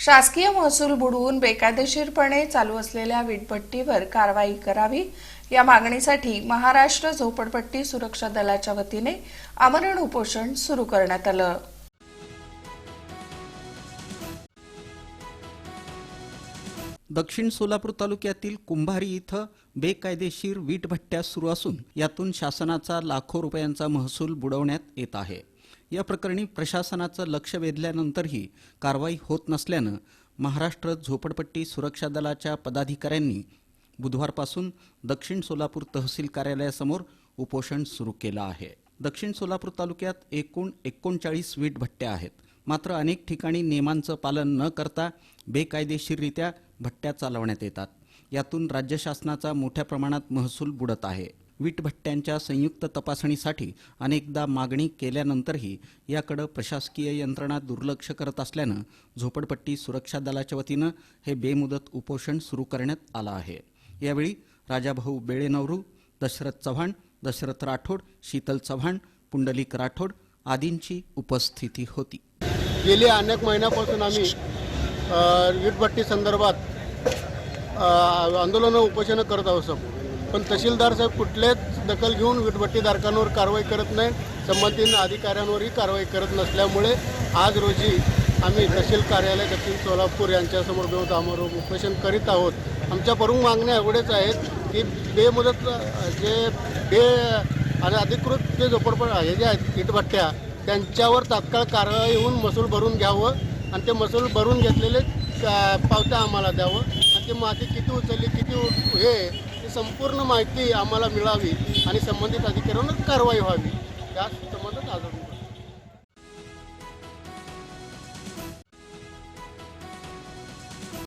शासकीय महसूल बुडवून बेकायदेशीरपणे चालू असलेल्या वीटभट्टीवर कारवाई करावी या मागणीसाठी महाराष्ट्र झोपडपट्टी सुरक्षा दलाच्या वतीने आमरण उपोषण सुरू करण्यात आलं. दक्षिण सोलापूर तालुक्यातील कुंभारी इथं बेकायदेशीर वीटभट्ट्या सुरू असून यातून शासनाचा लाखो रुपयांचा महसूल बुडवण्यात येत आहे. या प्रकरणी प्रशासनाचं लक्ष वेधल्यानंतरही कारवाई होत नसल्यानं महाराष्ट्र झोपडपट्टी सुरक्षा दलाच्या पदाधिकाऱ्यांनी बुधवारपासून दक्षिण सोलापूर तहसील कार्यालयासमोर उपोषण सुरू केलं आहे. दक्षिण सोलापूर तालुक्यात एकूण एकोणचाळीस वीट भट्ट्या आहेत. मात्र अनेक ठिकाणी नियमांचं पालन न करता बेकायदेशीररित्या भट्ट्या चालवण्यात येतात. यातून राज्य शासनाचा मोठ्या प्रमाणात महसूल बुडत आहे. वीटभट्ट्यांच्या संयुक्त तपासणीसाठी अनेकदा मागणी केल्यानंतरही याकडं प्रशासकीय यंत्रणा दुर्लक्ष करत असल्यानं झोपडपट्टी सुरक्षा दलाच्या वतीनं हे बेमुदत उपोषण सुरू करण्यात आलं आहे. यावेळी राजाभाऊ बेळेनवरू दशरथ चव्हाण दशरथ राठोड शीतल चव्हाण पुंडलिक राठोड आदींची उपस्थिती होती. गेली अनेक महिन्यापासून आम्ही वीटभट्टी संदर्भात आंदोलनं उपोषणं करत आहोत पण तहसीलदार साहेब कुठलेच दखल घेऊन वीटभट्टीधारकांवर कारवाई करत नाही. संबंधित अधिकाऱ्यांवरही कारवाई करत नसल्यामुळे आज रोजी आम्ही तहसील कार्यालय दक्षिण सोलापूर यांच्यासमोर घेऊन आम्हाला उपोषण करीत आहोत. आमच्या प्रमुख मागण्या एवढेच आहेत की बेमुदत जे बे आणि अधिकृत जे झोपडपड हे जे आहेत वीटभट्ट्या त्यांच्यावर तात्काळ कारवाई होऊन महसूल भरून घ्यावं आणि ते महसूल भरून घेतलेले पावत्या आम्हाला द्यावं. आणि ते माती किती उचलली किती उ- हे संपूर्ण माहिती आम्हाला मिळावी आणि संबंधित अधिकाऱ्यांवर कारवाई व्हावी. त्या संबंधात आज